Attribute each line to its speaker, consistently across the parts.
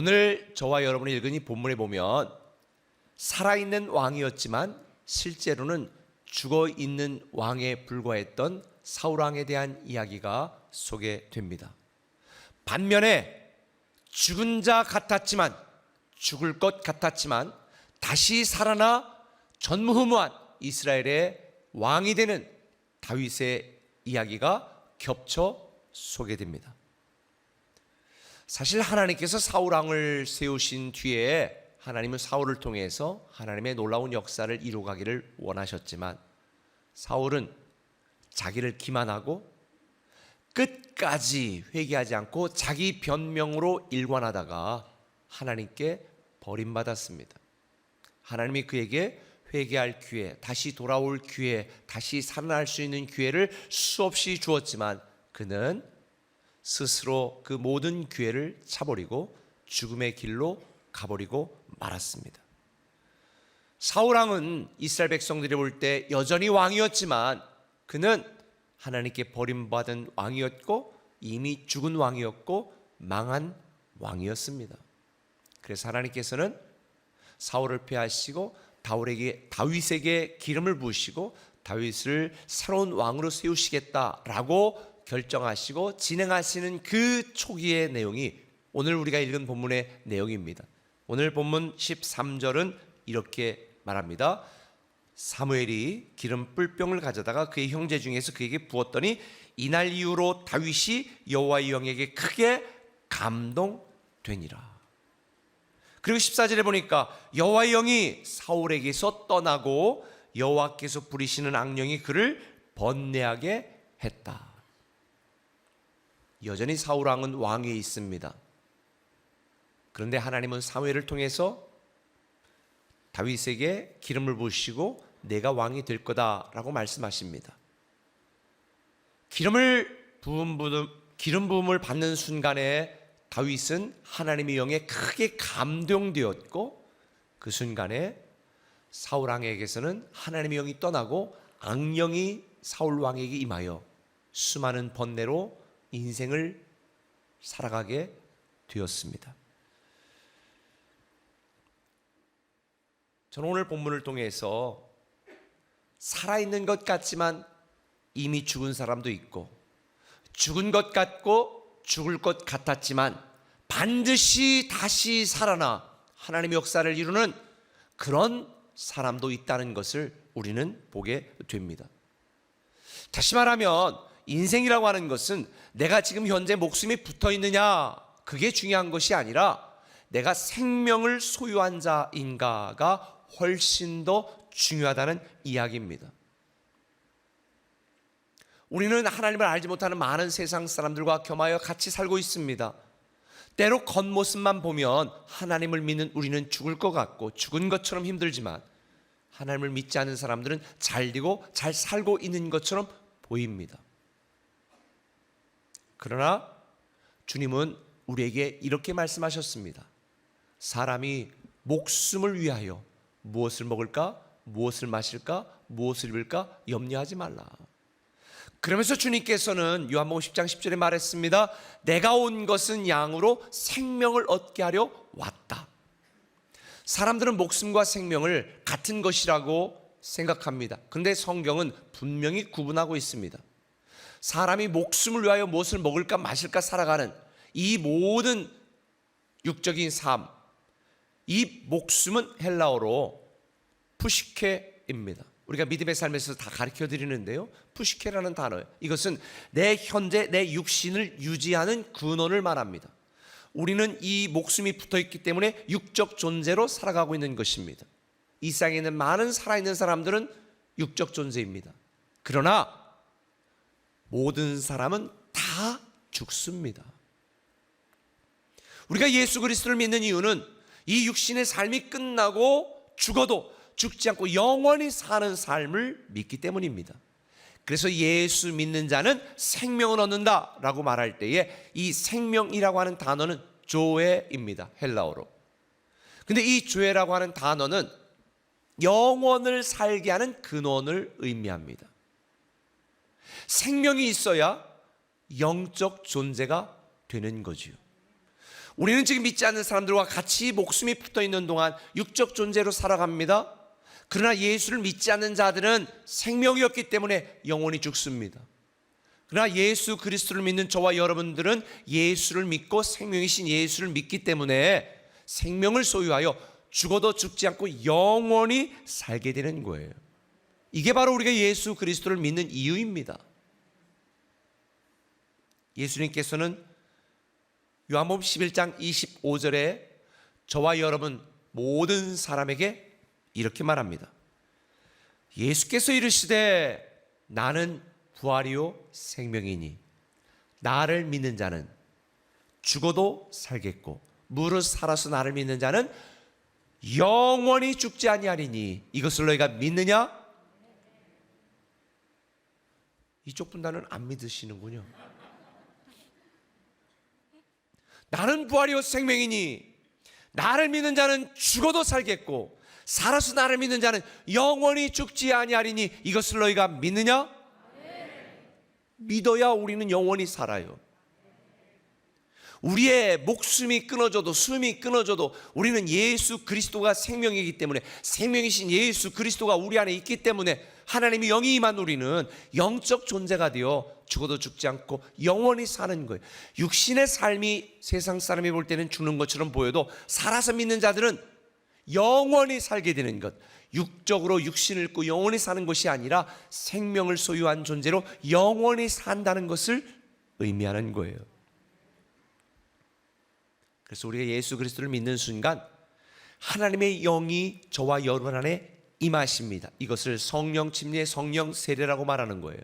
Speaker 1: 오늘 저와 여러분이 읽은 이 본문에 보면 살아있는 왕이었지만 실제로는 죽어 있는 왕에 불과했던 사울 왕에 대한 이야기가 소개됩니다. 반면에 죽은 자 같았지만 죽을 것 같았지만 다시 살아나 전무후무한 이스라엘의 왕이 되는 다윗의 이야기가 겹쳐 소개됩니다. 사실 하나님께서 사울 왕을 세우신 뒤에 하나님은 사울을 통해서 하나님의 놀라운 역사를 이루가기를 원하셨지만 사울은 자기를 기만하고 끝까지 회개하지 않고 자기 변명으로 일관하다가 하나님께 버림받았습니다. 하나님이 그에게 회개할 기회, 다시 돌아올 기회, 다시 살아날 수 있는 기회를 수없이 주었지만 그는 스스로 그 모든 기회를 차버리고 죽음의 길로 가버리고 말았습니다. 사울왕은 이스라엘 백성들이 볼 때 여전히 왕이었지만 그는 하나님께 버림받은 왕이었고 이미 죽은 왕이었고 망한 왕이었습니다. 그래서 하나님께서는 사울을 폐하시고 다윗에게 다윗에게 기름을 부으시고 다윗을 새로운 왕으로 세우시겠다라고 결정하시고 진행하시는 그 초기의 내용이 오늘 우리가 읽은 본문의 내용입니다. 오늘 본문 13절은 이렇게 말합니다. 사무엘이 기름 뿔병을 가져다가 그의 형제 중에서 그에게 부었더니 이날 이후로 다윗이 여호와의 영에게 크게 감동되니라. 그리고 14절에 보니까 여호와의 영이 사울에게서 떠나고 여호와께서 부리시는 악령이 그를 번뇌하게 했다. 여전히 사울 왕은 왕위에 있습니다. 그런데 하나님은 사무엘을 통해서 다윗에게 기름을 부으시고 내가 왕이 될 거다라고 말씀하십니다. 기름을 부음 부음 기름 부음을 받는 순간에 다윗은 하나님의 영에 크게 감동되었고 그 순간에 사울 왕에게서는 하나님의 영이 떠나고 악령이 사울 왕에게 임하여 수많은 번뇌로 인생을 살아가게 되었습니다. 저는 오늘 본문을 통해서 살아있는 것 같지만 이미 죽은 사람도 있고 죽은 것 같고 죽을 것 같았지만 반드시 다시 살아나 하나님의 역사를 이루는 그런 사람도 있다는 것을 우리는 보게 됩니다. 다시 말하면 인생이라고 하는 것은 내가 지금 현재 목숨이 붙어 있느냐 그게 중요한 것이 아니라 내가 생명을 소유한 자인가가 훨씬 더 중요하다는 이야기입니다. 우리는 하나님을 알지 못하는 많은 세상 사람들과 겸하여 같이 살고 있습니다. 때로 겉모습만 보면 하나님을 믿는 우리는 죽을 것 같고 죽은 것처럼 힘들지만 하나님을 믿지 않는 사람들은 잘 되고 잘 살고 있는 것처럼 보입니다. 그러나 주님은 우리에게 이렇게 말씀하셨습니다. 사람이 목숨을 위하여 무엇을 먹을까, 무엇을 마실까, 무엇을 입을까 염려하지 말라. 그러면서 주님께서는 요한복음 10장 10절에 말했습니다. 내가 온 것은 양으로 생명을 얻게 하려 왔다. 사람들은 목숨과 생명을 같은 것이라고 생각합니다. 그런데 성경은 분명히 구분하고 있습니다. 사람이 목숨을 위하여 무엇을 먹을까 마실까 살아가는 이 모든 육적인 삶, 이 목숨은 헬라어로 푸시케입니다. 우리가 믿음의 삶에서 다 가르쳐 드리는데요. 푸시케라는 단어예요. 이것은 내 현재 내 육신을 유지하는 근원을 말합니다. 우리는 이 목숨이 붙어 있기 때문에 육적 존재로 살아가고 있는 것입니다. 이 세상에 있는 많은 살아있는 사람들은 육적 존재입니다. 그러나 모든 사람은 다 죽습니다. 우리가 예수 그리스도를 믿는 이유는 이 육신의 삶이 끝나고 죽어도 죽지 않고 영원히 사는 삶을 믿기 때문입니다. 그래서 예수 믿는 자는 생명을 얻는다라고 말할 때에 이 생명이라고 하는 단어는 조에입니다. 헬라어로. 근데 이 조에라고 하는 단어는 영원을 살게 하는 근원을 의미합니다. 생명이 있어야 영적 존재가 되는 거지요. 우리는 지금 믿지 않는 사람들과 같이 목숨이 붙어 있는 동안 육적 존재로 살아갑니다. 그러나 예수를 믿지 않는 자들은 생명이 없기 때문에 영원히 죽습니다. 그러나 예수 그리스도를 믿는 저와 여러분들은 예수를 믿고 생명이신 예수를 믿기 때문에 생명을 소유하여 죽어도 죽지 않고 영원히 살게 되는 거예요. 이게 바로 우리가 예수 그리스도를 믿는 이유입니다. 예수님께서는 요한복음 11장 25절에 저와 여러분 모든 사람에게 이렇게 말합니다. 예수께서 이르시되 나는 부활이요 생명이니 나를 믿는 자는 죽어도 살겠고 무릇 살아서 나를 믿는 자는 영원히 죽지 아니하리니 이것을 너희가 믿느냐? 이쪽 분단은 안 믿으시는군요. 나는 부활이요 생명이니 나를 믿는 자는 죽어도 살겠고 살아서 나를 믿는 자는 영원히 죽지 아니하리니 이것을 너희가 믿느냐? 믿어야 우리는 영원히 살아요. 우리의 목숨이 끊어져도 숨이 끊어져도 우리는 예수 그리스도가 생명이기 때문에 생명이신 예수 그리스도가 우리 안에 있기 때문에 하나님이 영이 임한 우리는 영적 존재가 되어 죽어도 죽지 않고 영원히 사는 거예요. 육신의 삶이 세상 사람이 볼 때는 죽는 것처럼 보여도 살아서 믿는 자들은 영원히 살게 되는 것. 육적으로 육신을 입고 영원히 사는 것이 아니라 생명을 소유한 존재로 영원히 산다는 것을 의미하는 거예요. 그래서 우리가 예수 그리스도를 믿는 순간 하나님의 영이 저와 여러분 안에 임하십니다. 이것을 성령 침례, 성령 세례라고 말하는 거예요.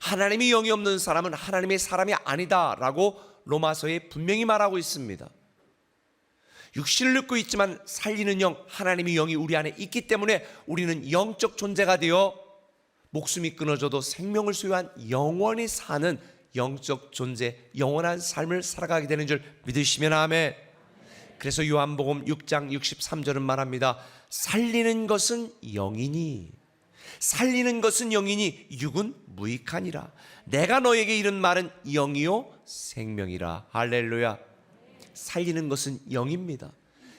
Speaker 1: 하나님이 영이 없는 사람은 하나님의 사람이 아니다라고 로마서에 분명히 말하고 있습니다. 육신을 입고 있지만 살리는 영, 하나님의 영이 우리 안에 있기 때문에 우리는 영적 존재가 되어 목숨이 끊어져도 생명을 소유한 영원히 사는 영적 존재, 영원한 삶을 살아가게 되는 줄 믿으시면 아멘. 그래서 요한복음 6장 63절은 말합니다. 살리는 것은 영이니 살리는 것은 영이니 육은 무익하니라. 내가 너에게 이른 말은 영이요 생명이라. 할렐루야. 살리는 것은 영입니다.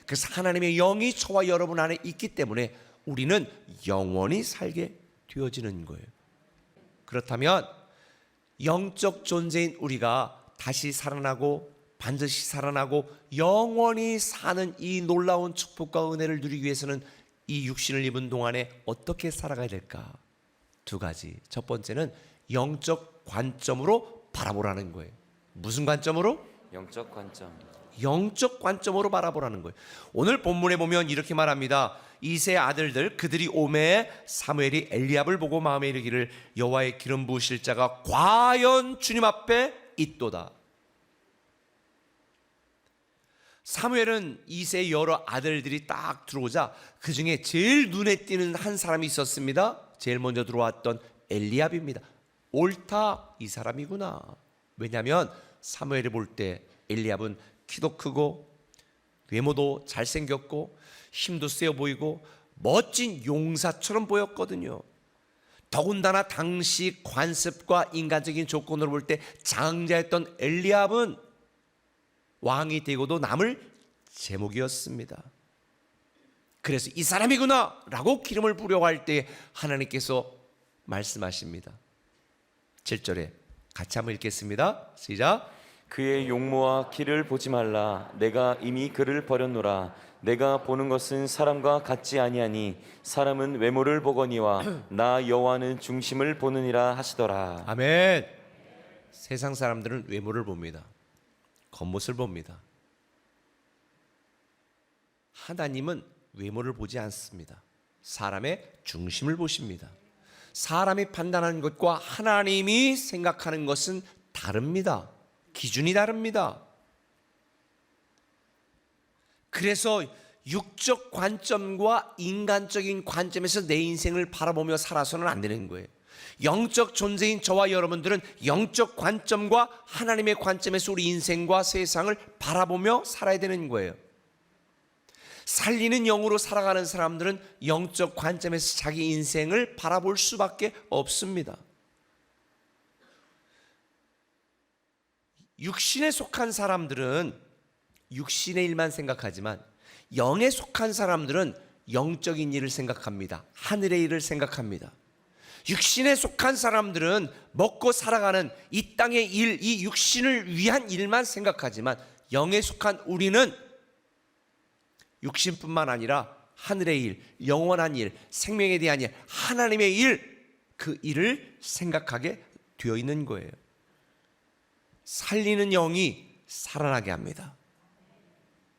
Speaker 1: 그래서 하나님의 영이 저와 여러분 안에 있기 때문에 우리는 영원히 살게 되어지는 거예요. 그렇다면 영적 존재인 우리가 다시 살아나고 반드시 살아나고 영원히 사는 이 놀라운 축복과 은혜를 누리기 위해서는 이 육신을 입은 동안에 어떻게 살아가야 될까? 두 가지. 첫 번째는 영적 관점으로 바라보라는 거예요. 무슨 관점으로?
Speaker 2: 영적 관점.
Speaker 1: 영적 관점으로 바라보라는 거예요. 오늘 본문에 보면 이렇게 말합니다. 이세 아들들 그들이 오매 사무엘이 엘리압을 보고 마음에 이르기를 여호와의 기름 부으실 자가 과연 주님 앞에 있도다. 사무엘은 이세 여러 아들들이 딱 들어오자 그 중에 제일 눈에 띄는 한 사람이 있었습니다. 제일 먼저 들어왔던 엘리압입니다. 옳다 이 사람이구나. 왜냐하면 사무엘이 볼때 엘리압은 키도 크고 외모도 잘생겼고 힘도 세어 보이고 멋진 용사처럼 보였거든요. 더군다나 당시 관습과 인간적인 조건으로 볼 때 장자였던 엘리압은 왕이 되고도 남을 제목이었습니다. 그래서 이 사람이구나 라고 기름을 부려고 할 때 하나님께서 말씀하십니다. 7절에 같이 한번 읽겠습니다. 시작.
Speaker 2: 그의 용모와 키를 보지 말라. 내가 이미 그를 버렸노라. 내가 보는 것은 사람과 같지 아니하니 사람은 외모를 보거니와 나 여호와는 중심을 보느니라 하시더라.
Speaker 1: 아멘. 세상 사람들은 외모를 봅니다. 겉모습을 봅니다. 하나님은 외모를 보지 않습니다. 사람의 중심을 보십니다. 사람이 판단하는 것과 하나님이 생각하는 것은 다릅니다. 기준이 다릅니다. 그래서 육적 관점과 인간적인 관점에서 내 인생을 바라보며 살아서는 안 되는 거예요. 영적 존재인 저와 여러분들은 영적 관점과 하나님의 관점에서 우리 인생과 세상을 바라보며 살아야 되는 거예요. 살리는 영으로 살아가는 사람들은 영적 관점에서 자기 인생을 바라볼 수밖에 없습니다. 육신에 속한 사람들은 육신의 일만 생각하지만 영에 속한 사람들은 영적인 일을 생각합니다. 하늘의 일을 생각합니다. 육신에 속한 사람들은 먹고 살아가는 이 땅의 일, 이 육신을 위한 일만 생각하지만 영에 속한 우리는 육신뿐만 아니라 하늘의 일, 영원한 일, 생명에 대한 일, 하나님의 일, 그 일을 생각하게 되어 있는 거예요. 살리는 영이 살아나게 합니다.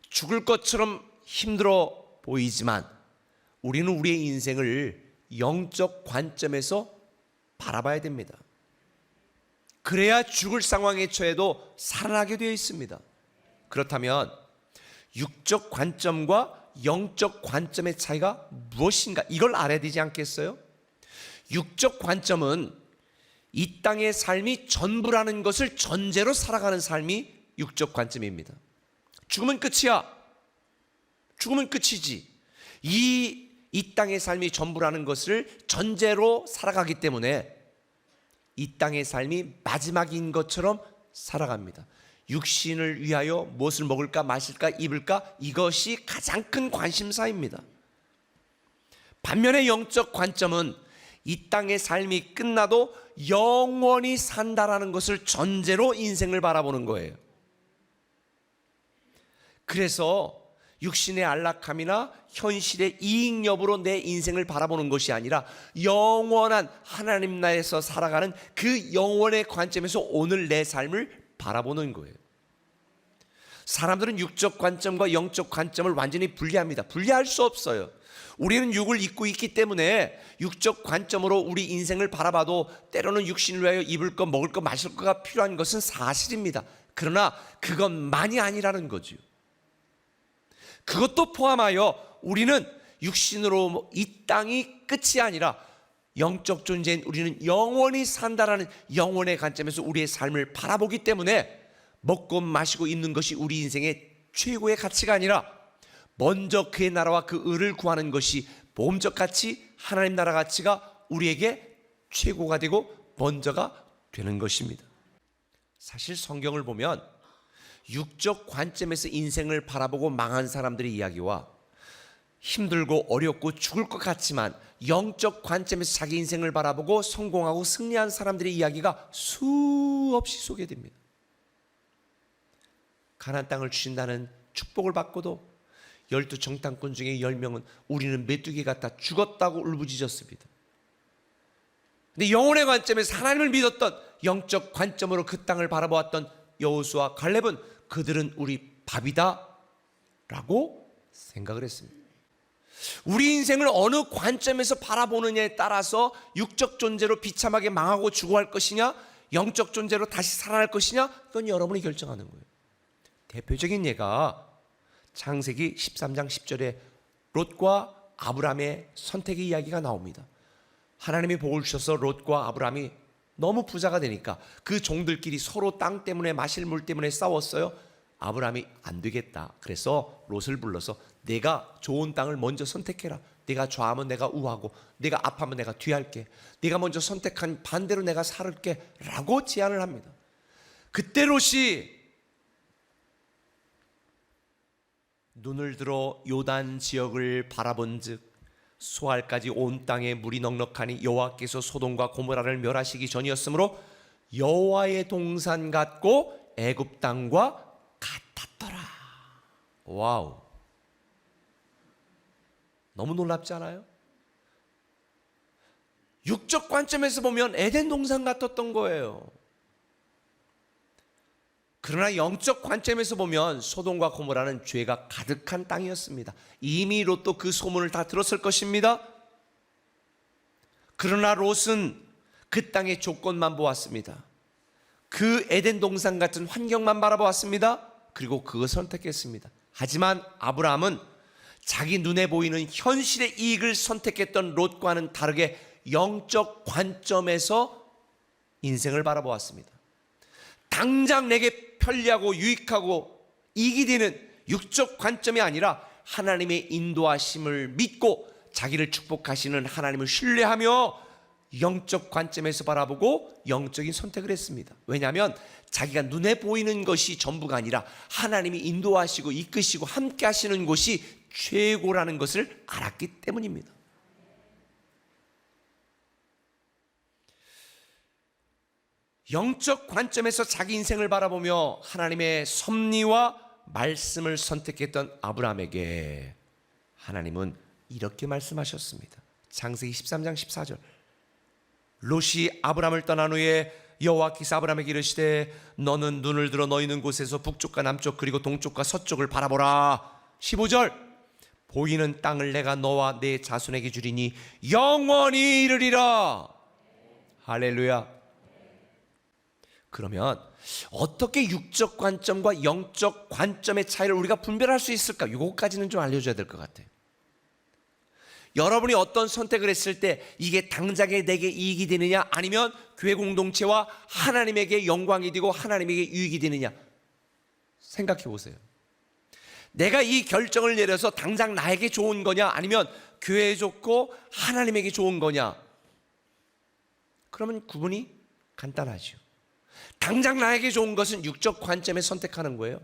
Speaker 1: 죽을 것처럼 힘들어 보이지만 우리는 우리의 인생을 영적 관점에서 바라봐야 됩니다. 그래야 죽을 상황에 처해도 살아나게 되어 있습니다. 그렇다면 육적 관점과 영적 관점의 차이가 무엇인가 이걸 알아야 되지 않겠어요? 육적 관점은 이 땅의 삶이 전부라는 것을 전제로 살아가는 삶이 육적 관점입니다. 죽으면 끝이야. 죽으면 끝이지. 이, 이 땅의 삶이 전부라는 것을 전제로 살아가기 때문에 이 땅의 삶이 마지막인 것처럼 살아갑니다. 육신을 위하여 무엇을 먹을까, 마실까, 입을까 이것이 가장 큰 관심사입니다. 반면에 영적 관점은 이 땅의 삶이 끝나도 영원히 산다라는 것을 전제로 인생을 바라보는 거예요. 그래서 육신의 안락함이나 현실의 이익 여부로 내 인생을 바라보는 것이 아니라 영원한 하나님 나라에서 살아가는 그 영원의 관점에서 오늘 내 삶을 바라보는 거예요. 사람들은 육적 관점과 영적 관점을 완전히 분리합니다. 분리할 수 없어요. 우리는 육을 입고 있기 때문에 육적 관점으로 우리 인생을 바라봐도 때로는 육신을 위하여 입을 것, 먹을 것, 마실 것가 필요한 것은 사실입니다. 그러나 그것만이 아니라는 거죠. 그것도 포함하여 우리는 육신으로 이 땅이 끝이 아니라 영적 존재인 우리는 영원히 산다라는 영원의 관점에서 우리의 삶을 바라보기 때문에 먹고 마시고 입는 것이 우리 인생의 최고의 가치가 아니라 먼저 그의 나라와 그 의를 구하는 것이 보험적 가치, 하나님 나라 가치가 우리에게 최고가 되고 먼저가 되는 것입니다. 사실 성경을 보면 육적 관점에서 인생을 바라보고 망한 사람들의 이야기와 힘들고 어렵고 죽을 것 같지만 영적 관점에서 자기 인생을 바라보고 성공하고 승리한 사람들의 이야기가 수없이 소개됩니다. 가나안 땅을 주신다는 축복을 받고도 열두 정탐꾼 중에 열 명은 우리는 메뚜기 같아 죽었다고 울부짖었습니다. 근데 영혼의 관점에서 하나님을 믿었던 영적 관점으로 그 땅을 바라보았던 여호수와 갈렙은 그들은 우리 밥이다 라고 생각을 했습니다. 우리 인생을 어느 관점에서 바라보느냐에 따라서 육적 존재로 비참하게 망하고 죽어갈 것이냐, 영적 존재로 다시 살아날 것이냐, 그건 여러분이 결정하는 거예요. 대표적인 예가 창세기 13장 10절에 롯과 아브람의 선택의 이야기가 나옵니다. 하나님이 복을 주셔서 롯과 아브람이 너무 부자가 되니까 그 종들끼리 서로 땅 때문에 마실 물 때문에 싸웠어요. 아브람이 안 되겠다. 그래서 롯을 불러서 내가 좋은 땅을 먼저 선택해라. 내가 좌하면 내가 우하고 내가 앞하면 내가 뒤할게. 네가 먼저 선택한 반대로 내가 살을게라고 제안을 합니다. 그때 롯이 눈을 들어 요단 지역을 바라본즉 수알까지 온 땅에 물이 넉넉하니 여호와께서 소돔과 고모라를 멸하시기 전이었으므로 여호와의 동산 같고 애굽 땅과 같았더라. 와우. 너무 놀랍지 않아요? 육적 관점에서 보면 에덴 동산 같았던 거예요. 그러나 영적 관점에서 보면 소돔과 고모라는 죄가 가득한 땅이었습니다. 이미 롯도 그 소문을 다 들었을 것입니다. 그러나 롯은 그 땅의 조건만 보았습니다. 그 에덴 동산 같은 환경만 바라보았습니다. 그리고 그것을 선택했습니다. 하지만 아브라함은 자기 눈에 보이는 현실의 이익을 선택했던 롯과는 다르게 영적 관점에서 인생을 바라보았습니다. 당장 내게 편리하고 유익하고 이익이 되는 육적 관점이 아니라 하나님의 인도하심을 믿고 자기를 축복하시는 하나님을 신뢰하며 영적 관점에서 바라보고 영적인 선택을 했습니다. 왜냐하면 자기가 눈에 보이는 것이 전부가 아니라 하나님이 인도하시고 이끄시고 함께 하시는 곳이 최고라는 것을 알았기 때문입니다. 영적 관점에서 자기 인생을 바라보며 하나님의 섭리와 말씀을 선택했던 아브라함에게 하나님은 이렇게 말씀하셨습니다. 창세기 13장 14절. 롯이 아브라함을 떠난 후에 여호와께서 아브라함에게 이르시되 너는 눈을 들어 너희 있는 곳에서 북쪽과 남쪽 그리고 동쪽과 서쪽을 바라보라. 15절. 보이는 땅을 내가 너와 내 자손에게 주리니 영원히 이르리라. 할렐루야. 그러면 어떻게 육적 관점과 영적 관점의 차이를 우리가 분별할 수 있을까? 이것까지는 좀 알려줘야 될 것 같아요. 여러분이 어떤 선택을 했을 때 이게 당장에 내게 이익이 되느냐 아니면 교회 공동체와 하나님에게 영광이 되고 하나님에게 유익이 되느냐 생각해 보세요. 내가 이 결정을 내려서 당장 나에게 좋은 거냐 아니면 교회에 좋고 하나님에게 좋은 거냐 그러면 구분이 간단하죠. 당장 나에게 좋은 것은 육적 관점에 선택하는 거예요.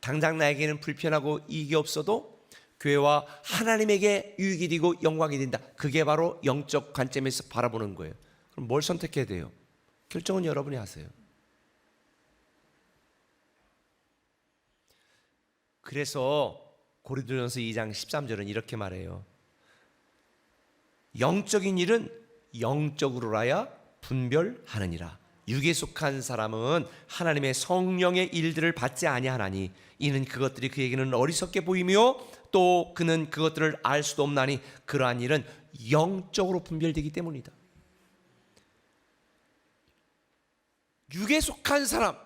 Speaker 1: 당장 나에게는 불편하고 이익이 없어도 교회와 하나님에게 유익이 되고 영광이 된다. 그게 바로 영적 관점에서 바라보는 거예요. 그럼 뭘 선택해야 돼요? 결정은 여러분이 하세요. 그래서 고린도전서 2장 13절은 이렇게 말해요. 영적인 일은 영적으로라야 분별하느니라. 육에 속한 사람은 하나님의 성령의 일들을 받지 아니하나니 이는 그것들이 그에게는 어리석게 보이며 또 그는 그것들을 알 수도 없나니 그러한 일은 영적으로 분별되기 때문이다. 육에 속한 사람,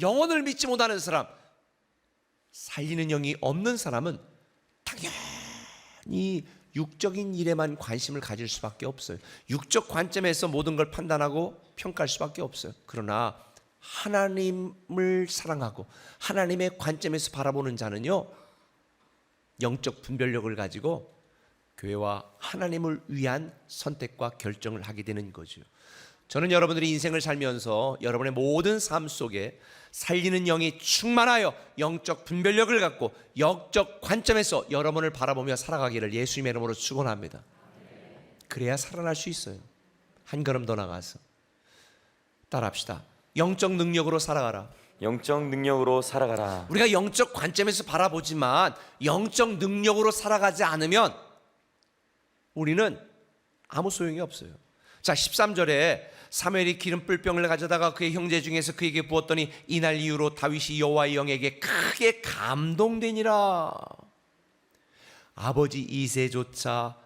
Speaker 1: 영혼을 믿지 못하는 사람, 살리는 영이 없는 사람은 당연히 육적인 일에만 관심을 가질 수밖에 없어요. 육적 관점에서 모든 걸 판단하고 평가할 수밖에 없어요. 그러나 하나님을 사랑하고 하나님의 관점에서 바라보는 자는요. 영적 분별력을 가지고 교회와 하나님을 위한 선택과 결정을 하게 되는 거죠. 저는 여러분들이 인생을 살면서 여러분의 모든 삶 속에 살리는 영이 충만하여 영적 분별력을 갖고 영적 관점에서 여러분을 바라보며 살아가기를 예수님의 이름으로 축원합니다. 그래야 살아날 수 있어요. 한 걸음 더 나가서 따라합시다. 영적 능력으로 살아가라.
Speaker 2: 영적 능력으로 살아가라.
Speaker 1: 우리가 영적 관점에서 바라보지만 영적 능력으로 살아가지 않으면 우리는 아무 소용이 없어요. 자, 13절에 사무엘이 기름 뿔 병을 가져다가 그의 형제 중에서 그에게 부었더니 이날 이후로 다윗이 여호와의 영에게 크게 감동되니라. 아버지 이세조차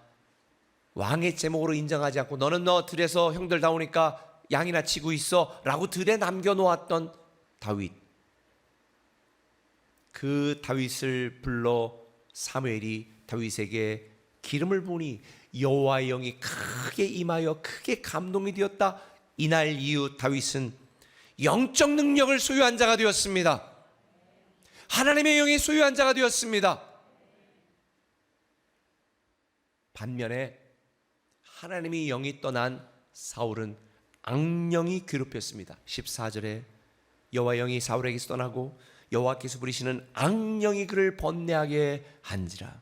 Speaker 1: 왕의 제목으로 인정하지 않고 너는 너 들에서 형들 나오니까 양이나 치고 있어 라고 들에 남겨 놓았던 다윗. 그 다윗을 불러 사무엘이 다윗에게 기름을 부니 여호와의 영이 크게 임하여 크게 감동이 되었다. 이날 이후 다윗은 영적 능력을 소유한 자가 되었습니다. 하나님의 영이 소유한 자가 되었습니다. 반면에 하나님의 영이 떠난 사울은 악령이 괴롭혔습니다. 14절에 여호와 영이 사울에게서 떠나고 여호와께서 부리시는 악령이 그를 번뇌하게 한지라.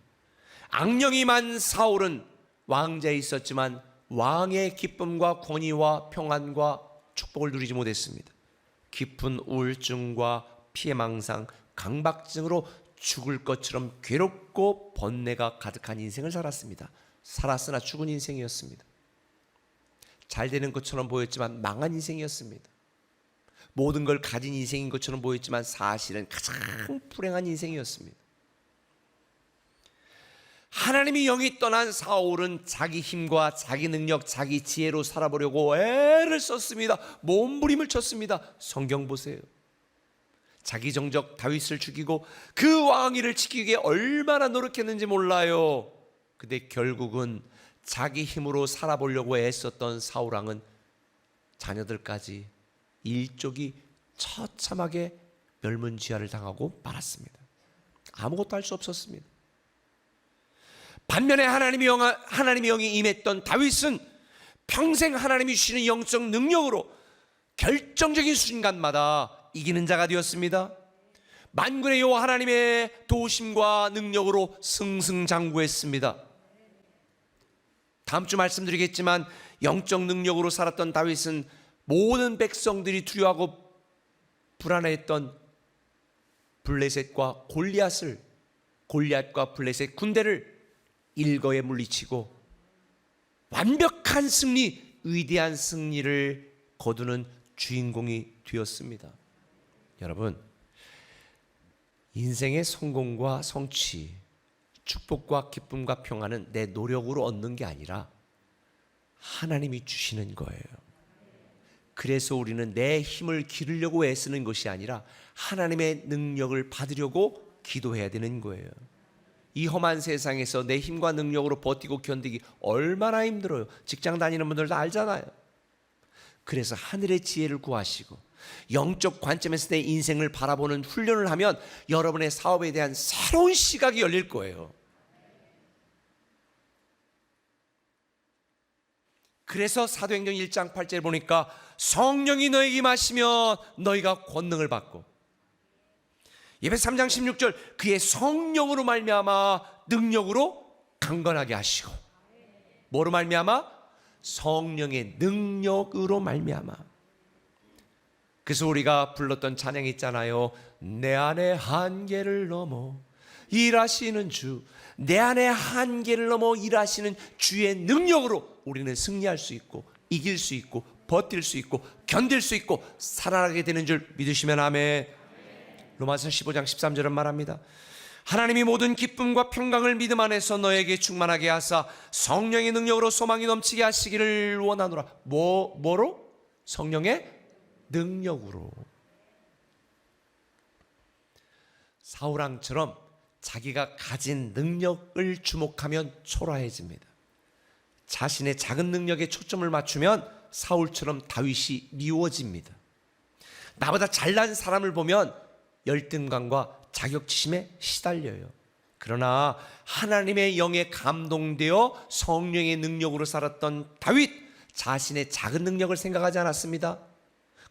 Speaker 1: 악령이 만 사울은 왕자에 있었지만 왕의 기쁨과 권위와 평안과 축복을 누리지 못했습니다. 깊은 우울증과 피해망상, 강박증으로 죽을 것처럼 괴롭고 번뇌가 가득한 인생을 살았습니다. 살았으나 죽은 인생이었습니다. 잘 되는 것처럼 보였지만 망한 인생이었습니다. 모든 걸 가진 인생인 것처럼 보였지만 사실은 가장 불행한 인생이었습니다. 하나님이 영이 떠난 사울은 자기 힘과 자기 능력, 자기 지혜로 살아보려고 애를 썼습니다. 몸부림을 쳤습니다. 성경 보세요. 자기 정적 다윗을 죽이고 그 왕위를 지키기 위해 얼마나 노력했는지 몰라요. 근데 결국은 자기 힘으로 살아보려고 애썼던 사울 왕은 자녀들까지 일족이 처참하게 멸문지하를 당하고 말았습니다. 아무것도 할 수 없었습니다. 반면에 하나님의 영 하나님의 영이 임했던 다윗은 평생 하나님이 주시는 영적 능력으로 결정적인 순간마다 이기는 자가 되었습니다. 만군의 여호와 하나님의 도우심과 능력으로 승승장구했습니다. 다음 주 말씀드리겠지만 영적 능력으로 살았던 다윗은 모든 백성들이 두려워하고 불안해했던 블레셋과 골리앗을 골리앗과 블레셋 군대를 일거에 물리치고 완벽한 승리, 위대한 승리를 거두는 주인공이 되었습니다. 여러분, 인생의 성공과 성취, 축복과 기쁨과 평안은 내 노력으로 얻는 게 아니라 하나님이 주시는 거예요. 그래서 우리는 내 힘을 기르려고 애쓰는 것이 아니라 하나님의 능력을 받으려고 기도해야 되는 거예요. 이 험한 세상에서 내 힘과 능력으로 버티고 견디기 얼마나 힘들어요. 직장 다니는 분들도 알잖아요. 그래서 하늘의 지혜를 구하시고 영적 관점에서 내 인생을 바라보는 훈련을 하면 여러분의 사업에 대한 새로운 시각이 열릴 거예요. 그래서 사도행전 1장 8절에 보니까 성령이 너에게 임하시면 너희가 권능을 받고. 예배 3장 16절 그의 성령으로 말미암아 능력으로 강건하게 하시고. 뭐로 말미암아? 성령의 능력으로 말미암아. 그래서 우리가 불렀던 찬양 있잖아요. 내 안에 한계를 넘어 일하시는 주 내 안에 한계를 넘어 일하시는 주의 능력으로 우리는 승리할 수 있고 이길 수 있고 버틸 수 있고 견딜 수 있고 살아나게 되는 줄 믿으시면 아멘 로마서 15장 13절은 말합니다. 하나님이 모든 기쁨과 평강을 믿음 안에서 너에게 충만하게 하사 성령의 능력으로 소망이 넘치게 하시기를 원하노라. 뭐 뭐로? 성령의 능력으로. 사울왕처럼 자기가 가진 능력을 주목하면 초라해집니다. 자신의 작은 능력에 초점을 맞추면 사울처럼 다윗이 미워집니다. 나보다 잘난 사람을 보면 열등감과 자격지심에 시달려요. 그러나 하나님의 영에 감동되어 성령의 능력으로 살았던 다윗 자신의 작은 능력을 생각하지 않았습니다.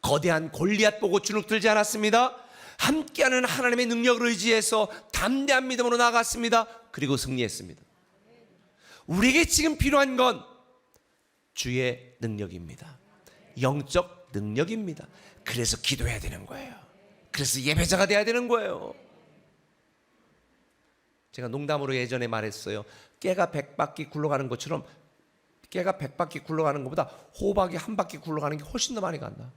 Speaker 1: 거대한 골리앗 보고 주눅들지 않았습니다. 함께하는 하나님의 능력을 의지해서 담대한 믿음으로 나아갔습니다. 그리고 승리했습니다. 우리에게 지금 필요한 건 주의 능력입니다. 영적 능력입니다. 그래서 기도해야 되는 거예요. 그래서 예배자가 돼야 되는 거예요. 제가 농담으로 예전에 말했어요. 깨가 백 바퀴 굴러가는 것처럼 깨가 백 바퀴 굴러가는 것보다 호박이 한 바퀴 굴러가는 게 훨씬 더 많이 간다.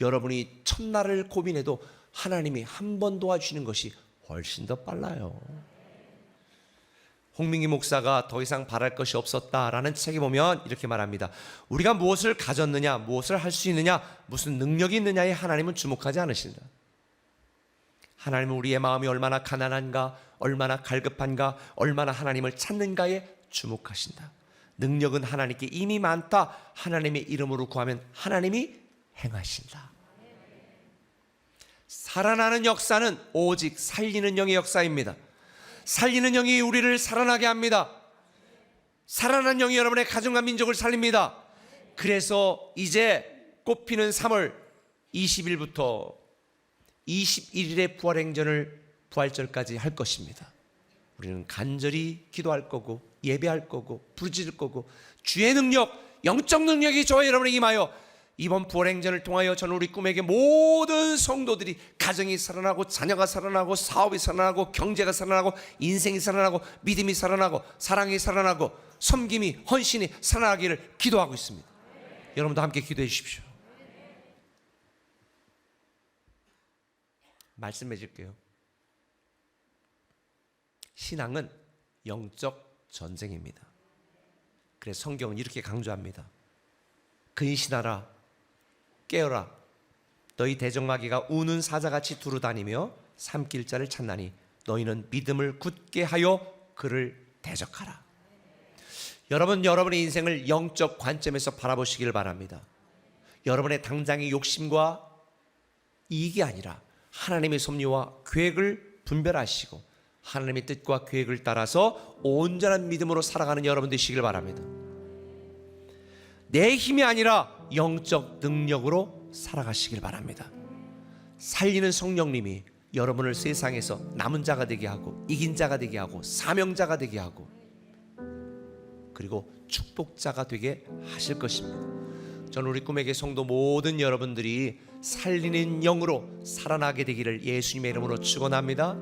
Speaker 1: 여러분이 첫날을 고민해도 하나님이 한 번 도와주시는 것이 훨씬 더 빨라요. 홍민기 목사가 더 이상 바랄 것이 없었다라는 책에 보면 이렇게 말합니다. 우리가 무엇을 가졌느냐, 무엇을 할 수 있느냐, 무슨 능력이 있느냐에 하나님은 주목하지 않으신다. 하나님은 우리의 마음이 얼마나 가난한가, 얼마나 갈급한가, 얼마나 하나님을 찾는가에 주목하신다. 능력은 하나님께 이미 많다. 하나님의 이름으로 구하면 하나님이 행하신다. 살아나는 역사는 오직 살리는 영의 역사입니다. 살리는 영이 우리를 살아나게 합니다. 살아난 영이 여러분의 가정과 민족을 살립니다. 그래서 이제 꽃피는 3월 20일부터 21일의 부활행전을 부활절까지 할 것입니다. 우리는 간절히 기도할 거고 예배할 거고 부르짖을 거고 주의 능력, 영적 능력이 저와 여러분에게 임하여 이번 부활행전을 통하여 저는 우리 꿈에게 모든 성도들이 가정이 살아나고 자녀가 살아나고 사업이 살아나고 경제가 살아나고 인생이 살아나고 믿음이 살아나고 사랑이 살아나고 섬김이 헌신이 살아나기를 기도하고 있습니다. 여러분도 함께 기도해 주십시오. 말씀해 줄게요. 신앙은 영적 전쟁입니다. 그래서 성경은 이렇게 강조합니다. 근신하라 깨어라 너희 대적마귀가 우는 사자같이 두루다니며 삼킬 자를 찾나니 너희는 믿음을 굳게 하여 그를 대적하라. 여러분 여러분의 인생을 영적 관점에서 바라보시길 바랍니다. 여러분의 당장의 욕심과 이익이 아니라 하나님의 섭리와 계획을 분별하시고 하나님의 뜻과 계획을 따라서 온전한 믿음으로 살아가는 여러분 되시길 바랍니다. 내 힘이 아니라 영적 능력으로 살아가시길 바랍니다. 살리는 성령님이 여러분을 세상에서 남은 자가 되게 하고 이긴 자가 되게 하고 사명자가 되게 하고 그리고 축복자가 되게 하실 것입니다. 저는 우리 꿈에게 성도 모든 여러분들이 살리는 영으로 살아나게 되기를 예수님의 이름으로 축원합니다.